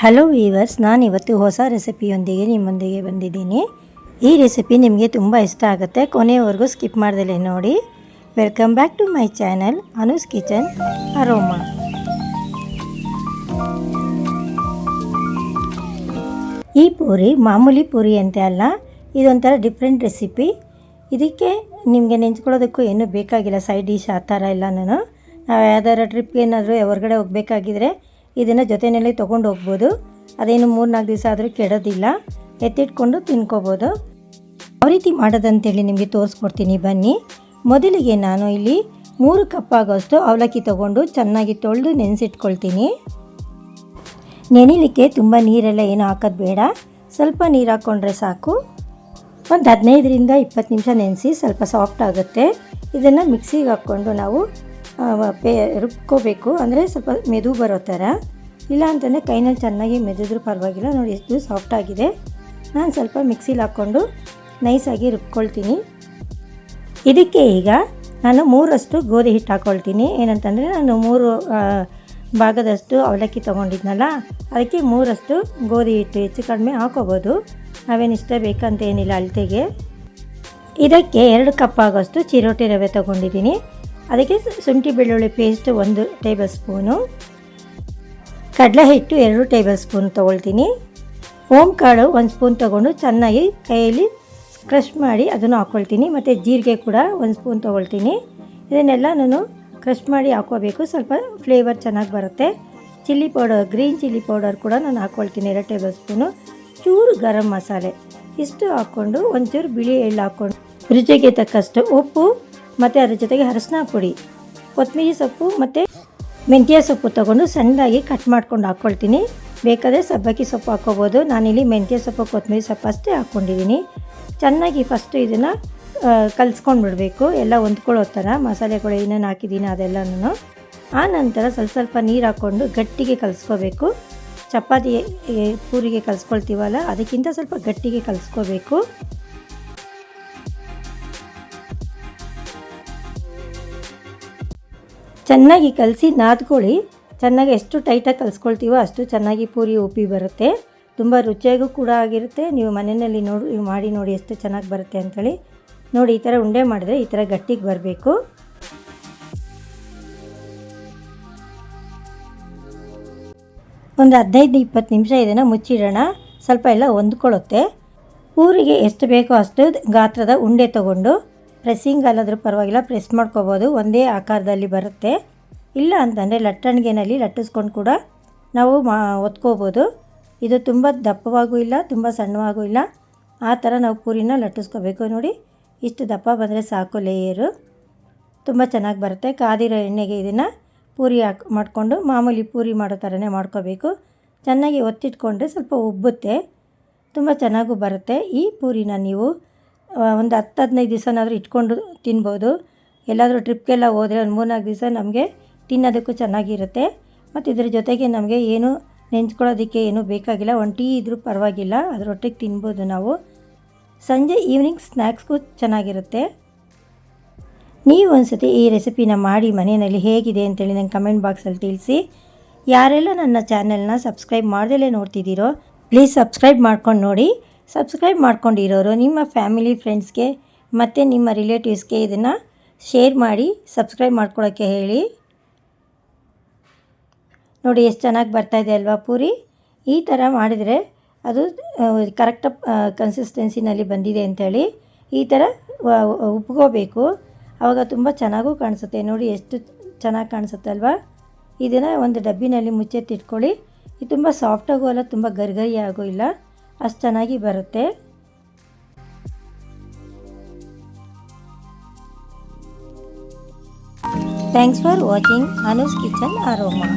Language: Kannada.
ಹಲೋ ವೀವರ್ಸ್ ನಾನಿವತ್ತು ಹೊಸ ರೆಸಿಪಿಯೊಂದಿಗೆ ನಿಮ್ಮೊಂದಿಗೆ ಬಂದಿದ್ದೀನಿ. ಈ ರೆಸಿಪಿ ನಿಮಗೆ ತುಂಬ ಇಷ್ಟ ಆಗುತ್ತೆ. ಕೊನೆಯವರೆಗೂ ಸ್ಕಿಪ್ ಮಾಡ್ದಲೇ ನೋಡಿ. Welcome back to my channel Anu's kitchen aroma ಈ ಪೂರಿ ಮಾಮೂಲಿ ಪೂರಿ ಅಂತ ಅಲ್ಲ, ಇದೊಂಥರ ಡಿಫ್ರೆಂಟ್ ರೆಸಿಪಿ ಇದಕ್ಕೆ ನಿಮಗೆ ನೆಂಚ್ಕೊಳ್ಳೋದಕ್ಕೂ ಏನೂ ಬೇಕಾಗಿಲ್ಲ ಸೈಡ್ ಡಿಶ್ ಆ ಥರ ನಾನು. ನಾವು ಯಾವ್ದಾರ ಟ್ರಿಪ್ಗೆ ಏನಾದರೂ ಹೊರಗಡೆ ಹೋಗಬೇಕಾಗಿದ್ರೆ ಇದನ್ನು ಜೊತೆಯಲ್ಲಿ ತೊಗೊಂಡು ಹೋಗ್ಬೋದು. ಅದೇನು ಮೂರು ನಾಲ್ಕು ದಿವಸ ಆದರೂ ಕೆಡೋದಿಲ್ಲ. ಎತ್ತಿಟ್ಕೊಂಡು ತಿನ್ಕೋಬೋದು. ಯಾವ ರೀತಿ ಮಾಡೋದಂತೇಳಿ ನಿಮಗೆ ತೋರಿಸ್ಕೊಡ್ತೀನಿ, ಬನ್ನಿ. ಮೊದಲಿಗೆ ನಾನು ಇಲ್ಲಿ ಮೂರು ಕಪ್ ಆಗೋಷ್ಟು ಅವಲಕ್ಕಿ ತೊಗೊಂಡು ಚೆನ್ನಾಗಿ ತೊಳೆದು ನೆನೆಸಿಟ್ಕೊಳ್ತೀನಿ. ನೆನಿಲಿಕ್ಕೆ ತುಂಬ ನೀರೆಲ್ಲ ಏನು ಹಾಕೋದು ಬೇಡ. ಸ್ವಲ್ಪ ನೀರು ಹಾಕ್ಕೊಂಡ್ರೆ ಸಾಕು. ಒಂದು ಹದಿನೈದರಿಂದ ಇಪ್ಪತ್ತು ನಿಮಿಷ ನೆನೆಸಿ ಸ್ವಲ್ಪ ಸಾಫ್ಟ್ ಆಗುತ್ತೆ. ಇದನ್ನು ಮಿಕ್ಸಿಗೆ ಹಾಕ್ಕೊಂಡು ನಾವು ಪೇ, ರುಬ್ಕೋಬೇಕು. ಅಂದರೆ ಸ್ವಲ್ಪ ಮೆದು ಬರೋ ಥರ. ಇಲ್ಲ ಅಂತಂದರೆ ಕೈನಲ್ಲಿ ಚೆನ್ನಾಗಿ ಮೆದಿದ್ರೂ ಪರವಾಗಿಲ್ಲ. ನೋಡಿ, ಎಷ್ಟು ಸಾಫ್ಟ್ ಆಗಿದೆ. ನಾನು ಸ್ವಲ್ಪ ಮಿಕ್ಸಿಲಿ ಹಾಕ್ಕೊಂಡು ನೈಸಾಗಿ ರುಬ್ಕೊಳ್ತೀನಿ. ಇದಕ್ಕೆ ಈಗ ನಾನು ಮೂರಷ್ಟು ಗೋಧಿ ಹಿಟ್ಟು ಹಾಕ್ಕೊಳ್ತೀನಿ ಏನಂತಂದರೆ ನಾನು ಮೂರು ಭಾಗದಷ್ಟು ಅವಲಕ್ಕಿ ತೊಗೊಂಡಿದ್ನಲ್ಲ, ಅದಕ್ಕೆ ಮೂರಷ್ಟು ಗೋಧಿ ಹಿಟ್ಟು ಹೆಚ್ಚು ಕಡಿಮೆ ಹಾಕೋಬೋದು. ನಾವೇನು ಇಷ್ಟ ಬೇಕಂತ ಏನಿಲ್ಲ ಅಳತೆಗೆ. ಇದಕ್ಕೆ ಎರಡು ಕಪ್ ಆಗೋಷ್ಟು ಚಿರೋಟಿ ರವೆ ತೊಗೊಂಡಿದ್ದೀನಿ. ಅದಕ್ಕೆ ಶುಂಠಿ ಬೆಳ್ಳುಳ್ಳಿ ಪೇಸ್ಟ್ ಒಂದು ಟೇಬಲ್ ಸ್ಪೂನು ಕಡಲೆ ಹಿಟ್ಟು ಎರಡು ಟೇಬಲ್ ಸ್ಪೂನ್ ತೊಗೊಳ್ತೀನಿ. ಓಮ್ ಕಾಳು ಒಂದು ಸ್ಪೂನ್ ತೊಗೊಂಡು ಚೆನ್ನಾಗಿ ಕೈಯಲ್ಲಿ ಕ್ರಷ್ ಮಾಡಿ ಅದನ್ನು ಹಾಕ್ಕೊಳ್ತೀನಿ ಮತ್ತು ಜೀರಿಗೆ ಕೂಡ ಒಂದು ಸ್ಪೂನ್ ತೊಗೊಳ್ತೀನಿ. ಇದನ್ನೆಲ್ಲ ನಾನು ಕ್ರಷ್ ಮಾಡಿ ಹಾಕ್ಕೋಬೇಕು ಸ್ವಲ್ಪ ಫ್ಲೇವರ್ ಚೆನ್ನಾಗಿ ಬರುತ್ತೆ. Chilli powder green chilli powder ಕೂಡ ನಾನು ಹಾಕ್ಕೊಳ್ತೀನಿ ಎರಡು ಟೇಬಲ್ ಸ್ಪೂನು ಚೂರು ಗರಂ ಮಸಾಲೆ. ಇಷ್ಟು ಹಾಕ್ಕೊಂಡು ಒಂಚೂರು ಬಿಳಿ ಎಳ್ಳು ಹಾಕ್ಕೊಂಡು ರುಚಿಗೆ ತಕ್ಕಷ್ಟು ಉಪ್ಪು ಮತ್ತು ಅದ್ರ ಜೊತೆಗೆ ಅರಸಿನ ಪುಡಿ, ಕೊತ್ತಂಬರಿ ಸೊಪ್ಪು ಮತ್ತು ಮೆಂತ್ಯ ಸೊಪ್ಪು ತೊಗೊಂಡು ಸಣ್ಣದಾಗಿ ಕಟ್ ಮಾಡ್ಕೊಂಡು ಹಾಕ್ಕೊಳ್ತೀನಿ ಬೇಕಾದರೆ ಸಬ್ಬಕ್ಕಿ ಸೊಪ್ಪು ಹಾಕ್ಕೋಬೋದು ನಾನಿಲ್ಲಿ ಮೆಂತ್ಯ ಸೊಪ್ಪು, ಕೊತ್ತಂಬರಿ ಸೊಪ್ಪು ಅಷ್ಟೇ ಹಾಕ್ಕೊಂಡಿದ್ದೀನಿ ಚೆನ್ನಾಗಿ ಫಸ್ಟು ಇದನ್ನು ಕಲಿಸ್ಕೊಂಡು ಬಿಡಬೇಕು ಎಲ್ಲ ಹೊಂದ್ಕೊಳ್ಳೋ ಥರ ಮಸಾಲೆಗಳು ಏನೇನು ಹಾಕಿದ್ದೀನಿ ಅದೆಲ್ಲನೂ ಆ ನಂತರ ಸ್ವಲ್ಪ ಸ್ವಲ್ಪ ನೀರು ಹಾಕ್ಕೊಂಡು ಗಟ್ಟಿಗೆ ಕಲಿಸ್ಕೋಬೇಕು. ಚಪಾತಿ ಪೂರಿಗೆ ಕಲಿಸ್ಕೊಳ್ತೀವಲ್ಲ, ಅದಕ್ಕಿಂತ ಸ್ವಲ್ಪ ಗಟ್ಟಿಗೆ ಕಲಿಸ್ಕೋಬೇಕು. ಚೆನ್ನಾಗಿ ಕಲಸಿ ನಾದ್ಕೊಳ್ಳಿ. ಚೆನ್ನಾಗಿ ಎಷ್ಟು ಟೈಟಾಗಿ ಕಲಿಸ್ಕೊಳ್ತೀವೋ ಅಷ್ಟು ಚೆನ್ನಾಗಿ ಪೂರಿ ಉಪ್ಪಿ ಬರುತ್ತೆ. ತುಂಬ ರುಚಿಯಾಗೂ ಕೂಡ ಆಗಿರುತ್ತೆ. ನೀವು ಮನೆಯಲ್ಲಿ ನೋಡಿ ಮಾಡಿ ನೋಡಿ ಎಷ್ಟು ಚೆನ್ನಾಗಿ ಬರುತ್ತೆ ಅಂಥೇಳಿ ನೋಡಿ, ಈ ಥರ ಉಂಡೆ ಮಾಡಿದ್ರೆ ಈ ಥರ ಗಟ್ಟಿಗೆ ಬರಬೇಕು. ಒಂದು ಹದಿನೈದು ಇಪ್ಪತ್ತು ನಿಮಿಷ ಇದನ್ನು ಮುಚ್ಚಿಡೋಣ. ಸ್ವಲ್ಪ ಎಲ್ಲ ಹೊಂದ್ಕೊಳ್ಳುತ್ತೆ. ಊರಿಗೆ ಎಷ್ಟು ಬೇಕೋ ಅಷ್ಟು ಗಾತ್ರದ ಉಂಡೆ ತೊಗೊಂಡು ಪ್ರೆಸ್ಸಿಂಗ್ ಅಲ್ಲಾದರೂ ಪರವಾಗಿಲ್ಲ, ಪ್ರೆಸ್ ಮಾಡ್ಕೋಬೋದು. ಒಂದೇ ಆಕಾರದಲ್ಲಿ ಬರುತ್ತೆ. ಇಲ್ಲ ಅಂತಂದರೆ ಲಟ್ಟಣಿಗೆನಲ್ಲಿ ಲಟ್ಟಿಸ್ಕೊಂಡು ಕೂಡ ನಾವು ಮಾ, ಒತ್ಕೋಬೋದು. ಇದು ತುಂಬ ದಪ್ಪವಾಗೂ ಇಲ್ಲ, ತುಂಬ ಸಣ್ಣವಾಗೂ ಇಲ್ಲ. ಆ ಥರ ನಾವು ಪೂರಿನ ಲಟ್ಟಿಸ್ಕೋಬೇಕು ನೋಡಿ. ಇಷ್ಟು ದಪ್ಪ ಬಂದರೆ ಸಾಕು ಲೇಯರು ತುಂಬ ಚೆನ್ನಾಗಿ ಬರುತ್ತೆ. ಕಾದಿರೋ ಎಣ್ಣೆಗೆ ಇದನ್ನು ಪೂರಿ ಹಾಕಿ, ಮಾಡಿಕೊಂಡು ಮಾಮೂಲಿ ಪೂರಿ ಮಾಡೋ ಥರನೇ ಮಾಡ್ಕೋಬೇಕು. ಚೆನ್ನಾಗಿ ಒತ್ತಿಟ್ಕೊಂಡ್ರೆ ಸ್ವಲ್ಪ ಉಬ್ಬುತ್ತೆ. ತುಂಬ ಚೆನ್ನಾಗೂ ಬರುತ್ತೆ. ಈ ಪೂರಿನ ನೀವು ಒಂದು ಹತ್ತು ಹದಿನೈದು ದಿವಸನಾದರೂ ಇಟ್ಕೊಂಡು ತಿನ್ಬೋದು. ಎಲ್ಲಾದರೂ ಟ್ರಿಪ್ಗೆಲ್ಲ ಹೋದರೆ ಒಂದು ಮೂರ್ನಾಲ್ಕು ದಿವಸ ನಮಗೆ ತಿನ್ನೋದಕ್ಕೂ ಚೆನ್ನಾಗಿರುತ್ತೆ. ಮತ್ತು ಇದ್ರ ಜೊತೆಗೆ ನಮಗೆ ಏನು ನೆಂಚ್ಕೊಳ್ಳೋದಕ್ಕೆ ಏನೂ ಬೇಕಾಗಿಲ್ಲ. ಒಂದು ಟೀ ಇದ್ರೂ ಪರವಾಗಿಲ್ಲ. ಅದರೊಟ್ಟಿಗೆ ತಿನ್ಬೋದು ನಾವು. ಸಂಜೆ ಈವ್ನಿಂಗ್ ಸ್ನ್ಯಾಕ್ಸ್ಗೂ ಚೆನ್ನಾಗಿರುತ್ತೆ. ನೀವು ಒಂದ್ಸತಿ ಈ ರೆಸಿಪಿನ ಮಾಡಿ ಮನೆಯಲ್ಲಿ ಹೇಗಿದೆ ಅಂತೇಳಿ ನಂಗೆ ಕಮೆಂಟ್ ಬಾಕ್ಸಲ್ಲಿ ತಿಳಿಸಿ. ಯಾರೆಲ್ಲ ನನ್ನ ಚಾನೆಲ್ನ ಸಬ್ಸ್ಕ್ರೈಬ್ ಮಾಡ್ದಲೇ ನೋಡ್ತಿದ್ದೀರೋ ಪ್ಲೀಸ್ ಸಬ್ಸ್ಕ್ರೈಬ್ ಮಾಡ್ಕೊಂಡು ನೋಡಿ. ಸಬ್ಸ್ಕ್ರೈಬ್ ಮಾಡ್ಕೊಂಡಿರೋರು ನಿಮ್ಮ ಫ್ಯಾಮಿಲಿ ಫ್ರೆಂಡ್ಸ್ಗೆ ಮತ್ತು ನಿಮ್ಮ ರಿಲೇಟಿವ್ಸ್ಗೆ ಇದನ್ನು ಶೇರ್ ಮಾಡಿ, ಸಬ್ಸ್ಕ್ರೈಬ್ ಮಾಡ್ಕೊಳ್ಳೋಕ್ಕೆ ಹೇಳಿ. ನೋಡಿ, ಎಷ್ಟು ಚೆನ್ನಾಗಿ ಬರ್ತಾ ಇದೆ ಅಲ್ವಾ ಪೂರಿ? ಈ ಥರ ಮಾಡಿದರೆ ಅದು ಕರೆಕ್ಟ್ ಕನ್ಸಿಸ್ಟೆನ್ಸಿನಲ್ಲಿ ಬಂದಿದೆ ಅಂಥೇಳಿ ಈ ಥರ ಉಪ್ಕೋಬೇಕು ಆವಾಗ ತುಂಬ ಚೆನ್ನಾಗೂ ಕಾಣಿಸುತ್ತೆ. ನೋಡಿ, ಎಷ್ಟು ಚೆನ್ನಾಗಿ ಕಾಣಿಸುತ್ತೆ ಅಲ್ವಾ? ಇದನ್ನು ಒಂದು ಡಬ್ಬಿನಲ್ಲಿ ಮುಚ್ಚೆತ್ತಿಟ್ಕೊಳ್ಳಿ ಇದು ತುಂಬ ಸಾಫ್ಟಾಗೂ ಅಲ್ಲ, ತುಂಬ ಗರಿಗರಿ ಆಗೂ ಇಲ್ಲ. ಅಷ್ಟು ಚೆನ್ನಾಗಿ ಬರುತ್ತೆ. Thanks for watching Anu's kitchen aroma